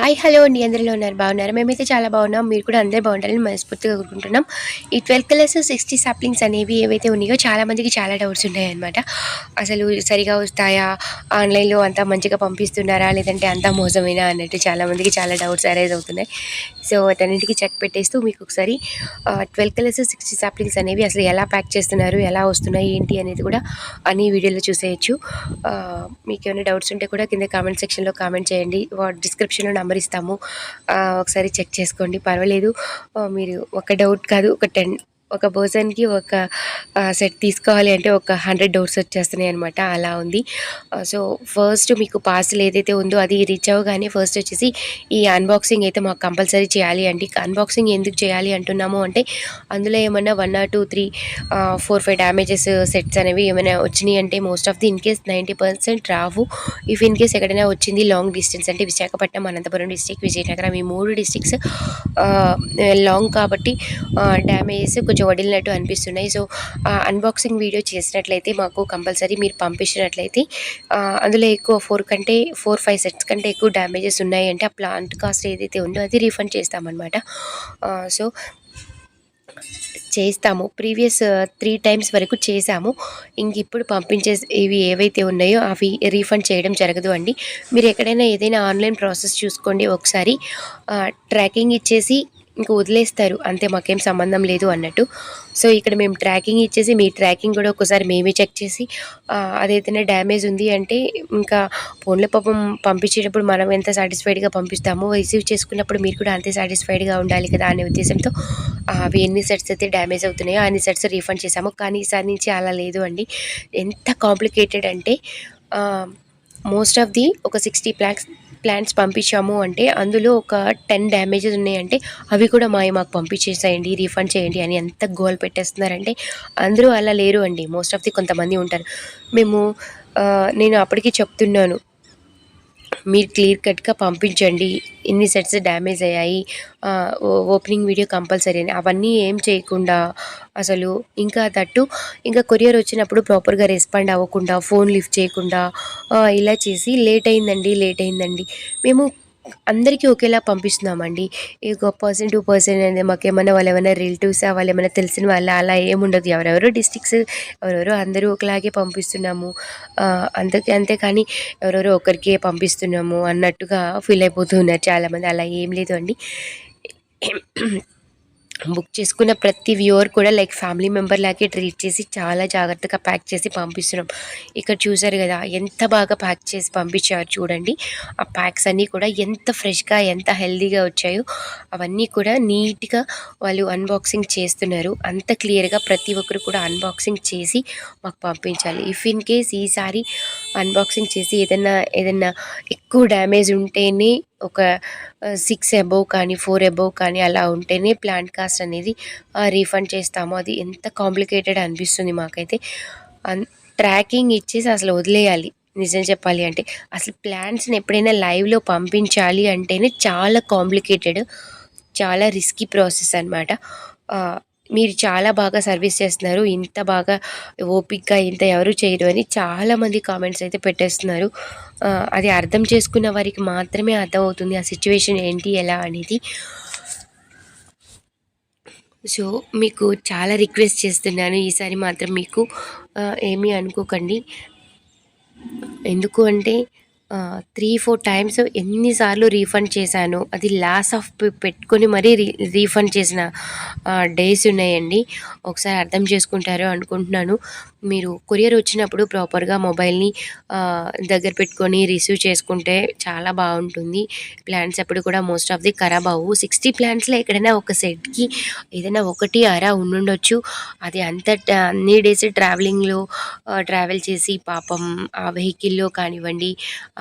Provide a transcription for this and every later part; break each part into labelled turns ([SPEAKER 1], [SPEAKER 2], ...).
[SPEAKER 1] Hi hello అండి అందరిలో ఉన్నారు. బాగున్నారు? మేమైతే చాలా బాగున్నాం. మీరు కూడా అందరూ బాగుంటారని మనస్ఫూర్తిగా కోరుకుంటున్నాం. ఈ ట్వెల్వ్ కలర్స్ సిక్స్టీ సాప్లింగ్స్ అనేవి ఏవైతే ఉన్నాయో చాలామందికి చాలా డౌట్స్ ఉన్నాయన్నమాట. అసలు సరిగా వస్తాయా? ఆన్లైన్లో అంతా మంచిగా పంపిస్తున్నారా? లేదంటే అంతా మోసమేనా? అన్నట్టు చాలామందికి చాలా డౌట్స్ అరైజ్ అవుతున్నాయి. సో అతన్నింటికి చెక్ పెట్టేస్తూ మీకు ఒకసారి ట్వెల్వ్ కలర్స్ సిక్స్టీ సాప్లింగ్స్ అనేవి అసలు ఎలా ప్యాక్ చేస్తున్నారు? ఎలా వస్తున్నాయి? ఏంటి అనేది కూడా అన్ని వీడియోలో చూసేయచ్చు. మీకు ఏమైనా డౌట్స్ ఉంటే కూడా కింద కామెంట్ సెక్షన్లో కామెంట్ చేయండి. డిస్క్రిప్షన్లో నెంబర్ ఇస్తాము. ఒకసారి చెక్ చేసుకోండి. పర్వాలేదు. మీరు ఒక డౌట్ కాదు ఒక టెన్ ఒక పర్సన్కి ఒక సెట్ తీసుకోవాలి అంటే ఒక హండ్రెడ్ డౌట్స్ వచ్చేస్తున్నాయి అనమాట అలా ఉంది. సో ఫస్ట్ మీకు పార్సల్ ఏదైతే ఉందో అది రీచ్ అవ్వగానే ఫస్ట్ వచ్చేసి ఈ అన్బాక్సింగ్ అయితే మాకు కంపల్సరీ చేయాలి అండి. అన్బాక్సింగ్ ఎందుకు చేయాలి అంటున్నాము అంటే అందులో ఏమన్నా one or two three four five damages sets అనేవి ఏమైనా వచ్చినాయి అంటే most of the in case ninety percent Rao. If in case ఎక్కడైనా వచ్చింది లాంగ్ డిస్టెన్స్ అంటే విశాఖపట్నం అనంతపురం డిస్టిక్ విజయనగరం ఈ మూడు డిస్టిక్స్ లాంగ్ కాబట్టి డ్యామేజెస్ కొంచెం వడిలినట్టు అనిపిస్తున్నాయి. సో అన్బాక్సింగ్ వీడియో చేసినట్లయితే మాకు కంపల్సరీ మీరు పంపించినట్లయితే అందులో ఎక్కువ ఫోర్ కంటే ఫోర్ ఫైవ్ సెట్స్ కంటే ఎక్కువ డ్యామేజెస్ ఉన్నాయంటే ఆ ప్లాంట్ కాస్ట్ ఏదైతే ఉందో అది రీఫండ్ చేస్తామన్నమాట. సో చేస్తాము. ప్రీవియస్ త్రీ టైమ్స్ వరకు చేసాము ఇంక ఇప్పుడు పంపించే ఇవి ఏవైతే ఉన్నాయో అవి రీఫండ్ చేయడం జరగదు అండి. మీరు ఎక్కడైనా ఏదైనా ఆన్లైన్ ప్రాసెస్ చూసుకోండి ఒకసారి. ట్రాకింగ్ ఇచ్చేసి ఇంకా వదిలేస్తారు. అంతే మాకేం సంబంధం లేదు అన్నట్టు. సో ఇక్కడ మేము ట్రాకింగ్ ఇచ్చేసి మీ ట్రాకింగ్ కూడా ఒకసారి మేమే చెక్ చేసి అదైతేనే డ్యామేజ్ ఉంది అంటే ఇంకా ఫోన్లో పాపం పంపించేటప్పుడు మనం ఎంత సాటిస్ఫైడ్గా పంపిస్తామో రిసీవ్ చేసుకున్నప్పుడు మీరు కూడా అంతే సాటిస్ఫైడ్గా ఉండాలి కదా అనే ఉద్దేశంతో అవి ఎన్ని సెట్స్ అయితే డ్యామేజ్ అవుతున్నాయో అన్ని సెట్స్ రీఫండ్ చేసాము కానీ ఈసారి నుంచి అలా లేదు అండి. ఎంత కాంప్లికేటెడ్ అంటే మోస్ట్ ఆఫ్ ది ఒక సిక్స్టీ ప్లాక్స్ ప్లాంట్స్ పంపించాము అంటే అందులో ఒక టెన్ డ్యామేజెస్ ఉన్నాయంటే అవి కూడా మాయ మాకు పంపించేసేయండి రీఫండ్ చేయండి అని ఎంత గోల్ పెట్టేస్తున్నారంటే అందరూ అలా లేరు అండి. మోస్ట్ ఆఫ్ ది కొంతమంది ఉంటారు. మేము నేను అప్పటికి చెప్తున్నాను. మీరు క్లియర్ కట్గా పంపించండి. ఇన్ని సెట్స్ డ్యామేజ్ అయ్యాయి. ఓ- ఓపెనింగ్ వీడియో కంపల్సరీ అని. అవన్నీ ఏం చేయకుండా అసలు ఇంకా తట్టు ఇంకా కొరియర్ వచ్చినప్పుడు ప్రాపర్గా రెస్పాండ్ అవ్వకుండా ఫోన్ లిఫ్ట్ చేయకుండా ఇలా చేసి లేట్ అయిందండి లేట్ అయిందండి. మేము అందరికీ ఒకేలా పంపిస్తున్నామండి. ఈ ఒక పర్సన్ టూ పర్సన్ అనేది మాకేమన్నా వాళ్ళు ఏమైనా రిలేటివ్స్ వాళ్ళు ఏమైనా తెలిసిన వాళ్ళ అలా ఏముండదు. ఎవరెవరో డిస్ట్రిక్ట్స్ ఎవరెవరో అందరూ ఒకలాగే పంపిస్తున్నాము. ఆ, అంతకే అంతేకాని ఎవరెవరో ఒకరికే పంపిస్తున్నాము అన్నట్టుగా ఫీల్ అయిపోతున్నారు చాలామంది. అలా ఏం లేదు అండి బుక్ చేసుకున్న ప్రతి వ్యూవర్ కూడా లైక్ ఫ్యామిలీ మెంబర్ లాగే ట్రీట్ చేసి చాలా జాగ్రత్తగా ప్యాక్ చేసి పంపిస్తున్నాం. ఇక్కడ చూసారు కదా ఎంత బాగా ప్యాక్ చేసి పంపించారు చూడండి. ఆ ప్యాక్స్ అన్నీ కూడా ఎంత ఫ్రెష్గా ఎంత హెల్దీగా వచ్చాయో అవన్నీ కూడా నీట్గా వాళ్ళు అన్బాక్సింగ్ చేస్తున్నారు. అంత క్లియర్గా ప్రతి ఒక్కరు కూడా అన్బాక్సింగ్ చేసి మాకు పంపించాలి. ఇఫ్ ఇన్ కేస్ ఈసారి అన్బాక్సింగ్ చేసి ఏదైనా ఏదైనా ఎక్కువ డ్యామేజ్ ఉంటేనే ఒక సిక్స్ అబోవ్ కానీ ఫోర్ అబోవ్ కానీ అలా ఉంటేనే ప్లాంట్ కాస్ట్ అనేది రీఫండ్ చేస్తాము. అది ఎంత కాంప్లికేటెడ్ అనిపిస్తుంది మాకైతే. అన్ ట్రాకింగ్ ఇచ్చేసి అసలు వదిలేయాలి. నిజం చెప్పాలి అంటే అసలు ప్లాంట్స్ని ఎప్పుడైనా లైవ్లో పంపించాలి అంటేనే చాలా కాంప్లికేటెడ్ చాలా రిస్కీ ప్రాసెస్ అనమాట మీరు చాలా బాగా సర్వీస్ చేస్తున్నారు ఇంత బాగా ఓపిక్గా ఇంత ఎవరు చేయరు అని చాలామంది కామెంట్స్ అయితే పెట్టేస్తున్నారు. అది అర్థం చేసుకున్న వారికి మాత్రమే అర్థమవుతుంది ఆ సిచ్యువేషన్ ఏంటి ఎలా అనేది. సో మీకు చాలా రిక్వెస్ట్ చేస్తున్నాను ఈసారి మాత్రం మీకు ఏమీ అనుకోకండి. ఎందుకు అంటే త్రీ ఫోర్ టైమ్స్ ఎన్నిసార్లు రీఫండ్ చేశాను. అది లాస్ ఆఫ్ పెట్టుకొని మరీ రీ రీఫండ్ చేసిన డేస్ ఉన్నాయండి. ఒకసారి అర్థం చేసుకుంటారు అనుకుంటున్నాను. మీరు కొరియర్ వచ్చినప్పుడు ప్రాపర్గా మొబైల్ని దగ్గర పెట్టుకొని రిసీవ్ చేసుకుంటే చాలా బాగుంటుంది. ప్లాన్స్ అప్పుడు కూడా మోస్ట్ ఆఫ్ ది ఖరాబ్ అవ్వు. సిక్స్టీ ప్లాంట్స్లో ఎక్కడైనా ఒక సెట్కి ఏదైనా ఒకటి అరా ఉండుండొచ్చు. అది అంత ట- అన్ని డేస్ ట్రావెలింగ్లో ట్రావెల్ చేసి పాపం ఆ వెహికల్లో కానివ్వండి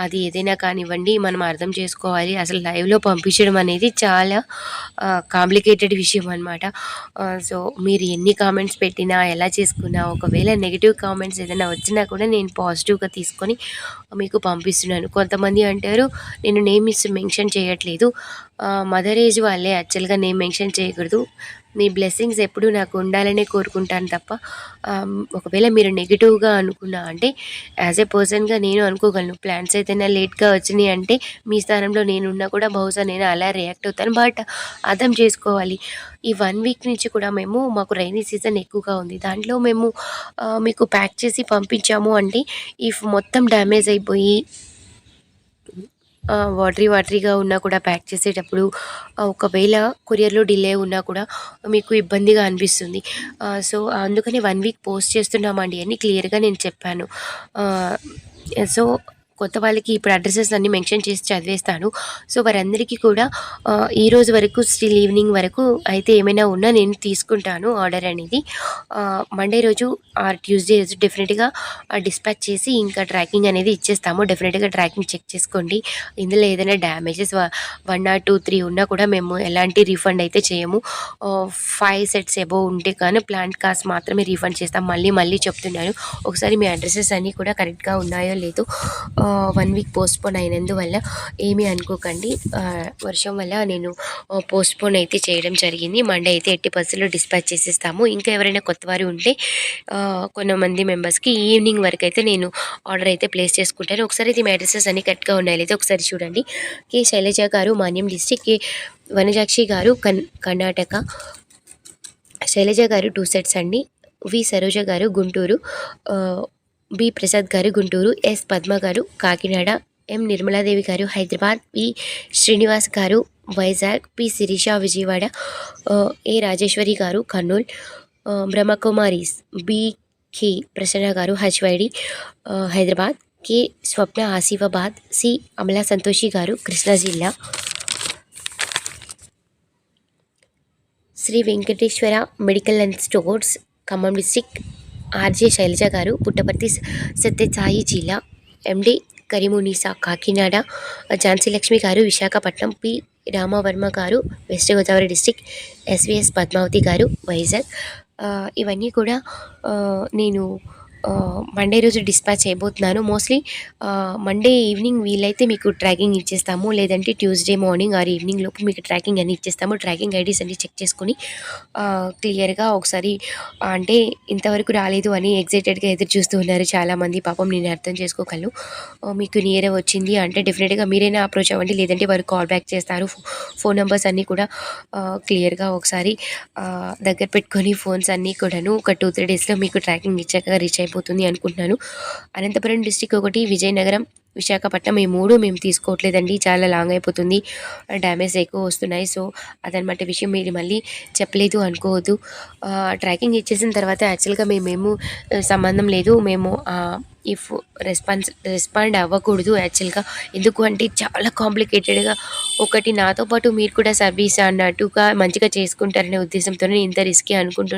[SPEAKER 1] అది ఏదైనా కానివ్వండి మనం అర్థం చేసుకోవాలి. అసలు లైవ్లో పంపించడం అనేది చాలా కాంప్లికేటెడ్ విషయం అనమాట సో మీరు ఎన్ని కామెంట్స్ పెట్టినా ఎలా చేసుకున్నా ఒకవేళ నెగిటివ్ కామెంట్స్ ఏదైనా వచ్చినా కూడా నేను పాజిటివ్గా తీసుకొని మీకు పంపిస్తున్నాను. కొంతమంది అంటారు నేను నేమ్ ఇస్ మెన్షన్ చేయట్లేదు. మదర్ ఏజ్ వాళ్ళే యాక్చువల్గా నేను మెన్షన్ చేయకూడదు. మీ బ్లెస్సింగ్స్ ఎప్పుడూ నాకు ఉండాలనే కోరుకుంటాను తప్ప ఒకవేళ మీరు నెగిటివ్గా అనుకున్నా అంటే యాజ్ ఏ పర్సన్గా నేను అనుకోగలను. ప్లాన్స్ ఏదైనా లేట్గా వచ్చినాయి అంటే మీ స్థానంలో నేనున్నా కూడా బహుశా నేను అలా రియాక్ట్ అవుతాను. బట్ అర్థం చేసుకోవాలి. ఈ వన్ వీక్ నుంచి కూడా మేము మాకు రైనీ సీజన్ ఎక్కువగా ఉంది. దాంట్లో మేము మీకు ప్యాక్ చేసి పంపించాము అంటే ఇఫ్ మొత్తం డ్యామేజ్ అయిపోయి వాటరీ వాటరీగా ఉన్నా కూడా ప్యాక్ చేసేటప్పుడు ఒకవేళ కొరియర్లో డిలే ఉన్నా కూడా మీకు ఇబ్బందిగా అనిపిస్తుంది. సో అందుకని వన్ వీక్ పోస్ట్ చేస్తున్నామండి అని క్లియర్గా నేను చెప్పాను. సో కొత్త వాళ్ళకి ఇప్పుడు అడ్రసెస్ అన్నీ మెన్షన్ చేసి చదివేస్తాను. సో వారందరికీ కూడా ఈ రోజు వరకు స్టిల్ ఈవినింగ్ వరకు అయితే ఏమైనా ఉన్నా నేను తీసుకుంటాను ఆర్డర్ అనేది. మండే రోజు ఆర్ ట్యూస్డే రోజు డెఫినెట్గా డిస్పాచ్ చేసి ఇంకా ట్రాకింగ్ అనేది ఇచ్చేస్తాము. డెఫినెట్గా ట్రాకింగ్ చెక్ చేసుకోండి. ఇందులో ఏదైనా damages one or two three ఉన్నా కూడా మేము ఎలాంటి రీఫండ్ అయితే చేయము. ఫైవ్ సెట్స్ ఎబో ఉంటే కానీ ప్లాంట్ కాస్ట్ మాత్రమే రీఫండ్ చేస్తాం. మళ్ళీ మళ్ళీ చెప్తున్నాను. ఒకసారి మీ అడ్రసెస్ అన్నీ కూడా కరెక్ట్గా ఉన్నాయో లేదో. వన్ వీక్ పోస్ట్పోన్ అయినందువల్ల ఏమీ అనుకోకండి. వర్షం వల్ల నేను పోస్ట్పోన్ అయితే చేయడం జరిగింది. మండే అయితే ఎట్టి బస్సులో డిస్పాచ్ చేసేస్తాము. ఇంకా ఎవరైనా కొత్త వారు ఉంటే కొంతమంది మెంబర్స్కి ఈవినింగ్ వరకు అయితే నేను ఆర్డర్ అయితే ప్లేస్ చేసుకుంటాను. ఒకసారి అయితే మీ అడ్రసెస్ అన్ని కరెక్ట్గా ఉన్నాయి అయితే ఒకసారి చూడండి. కే. శైలజ గారు మాన్యం డిస్టిక్ కే. వనజాక్షి గారు కన్ కర్ణాటక. శైలజ గారు టూ సెట్స్ అండి. వి. సరోజ గారు గుంటూరు. బి. ప్రసాద్ గారు గుంటూరు ఎస్. పద్మ గారు కాకినాడ ఎం. నిర్మలాదేవి గారు హైదరాబాద్ పి. శ్రీనివాస్ గారు వైజాగ్ పి. శిరీష విజయవాడ ఏ. రాజేశ్వరి గారు కర్నూల్ బ్రహ్మకుమారిస్ బి. కే. ప్రసన్న గారు హజ్వైడి హైదరాబాద్ కె. స్వప్న ఆసిఫాబాద్ సి. అమలా సంతోషి గారు కృష్ణా జిల్లా. Sri Venkateswara medical and stores Khammam district RJ Shailaja గారు పుట్టపర్తి సత్యసాయి జిల్లా ఎండి కరిమునిసా కాకినాడ ఝాన్సీ లక్ష్మి గారు విశాఖపట్నం పి రామవర్మ గారు west Godavari district SVS Padmavathi గారు వైజాగ్. ఇవన్నీ కూడా నేను మండే రోజు డిస్పాచ్ చేయబోతున్నాను మోస్ట్లీ మండే ఈవినింగ్ వీలైతే మీకు ట్రాకింగ్ ఇచ్చేస్తాము. లేదంటే ట్యూస్డే మార్నింగ్ ఆర్ ఈవినింగ్ లోపు మీకు ట్రాకింగ్ అన్ని ఇచ్చేస్తాము. ట్రాకింగ్ ఐడీస్ అన్ని చెక్ చేసుకొని క్లియర్గా ఒకసారి అంటే ఇంతవరకు రాలేదు అని ఎగ్జైటెడ్గా ఎదురు చూస్తూ ఉన్నారు చాలామంది. పాపం నేను అర్థం చేసుకోగలను. మీకు నియర్ వచ్చింది అంటే డెఫినెట్గా మీరైనా అప్రోచ్ అవ్వండి. లేదంటే వారు కాల్ బ్యాక్ చేస్తారు. ఫోన్ నెంబర్స్ అన్నీ కూడా క్లియర్గా ఒకసారి దగ్గర పెట్టుకొని ఫోన్స్ అన్నీ కూడాను ఒక టూ త్రీ డేస్లో మీకు ట్రాకింగ్ ఇచ్చాక రీచ్ అయిపోతుంది అనుకుంటున్నాను. అనంతపురం డిస్టిక్ ఒకటి విజయనగరం విశాఖపట్నం ఈ మూడు మేము తీసుకోవట్లేదండి. చాలా లాంగ్ అయిపోతుంది. డ్యామేజ్ ఎక్కువ వస్తున్నాయి. సో అదనమాట విషయం. మీరు మళ్ళీ చెప్పలేదు అనుకోవద్దు. ట్రాకింగ్ ఇచ్చేసిన తర్వాత యాక్చువల్గా మేమేమో సంబంధం లేదు. మేము ఇఫ్ రెస్పాన్స్ రెస్పాండ్ అవ్వకూడదు యాక్చువల్గా. ఎందుకు అంటే చాలా కాంప్లికేటెడ్గా ఒకటి నాతో పాటు మీరు కూడా సర్వీస్ అన్నట్టుగా మంచిగా చేసుకుంటారనే ఉద్దేశంతో ఇంత రిస్కీ అనుకుంటు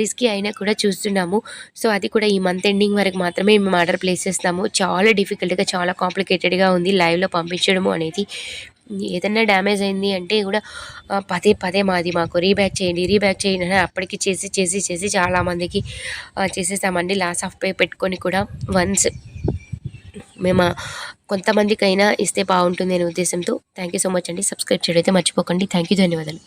[SPEAKER 1] రిస్కీ అయినా కూడా చూస్తున్నాము. సో అది కూడా ఈ మంత్ ఎండింగ్ వరకు మాత్రమే మేము ఆర్డర్ ప్లేస్ చేస్తాము చాలా డిఫికల్ట్గా చాలా కాంప్లికేటెడ్గా ఉంది లైవ్లో పంపించడము అనేది. ఏదన్నా డ్యామేజ్ అయింది అంటే కూడా పదే పదే మాది మాకు రీబ్యాక్ చేయండి రీబ్యాక్ చేయండి అని అప్పటికి చేసి చేసి చేసి చాలామందికి చేసేసామండి. లాస్ ఆఫ్ పే పెట్టుకొని కూడా వన్స్ మేము కొంతమందికైనా ఇస్తే బాగుంటుంది అనే ఉద్దేశంతో. థ్యాంక్ యూ సో మచ్ అండి. సబ్స్క్రైబ్ చేయడం అయితే మర్చిపోకండి. థ్యాంక్ యూ ధన్యవాదాలు.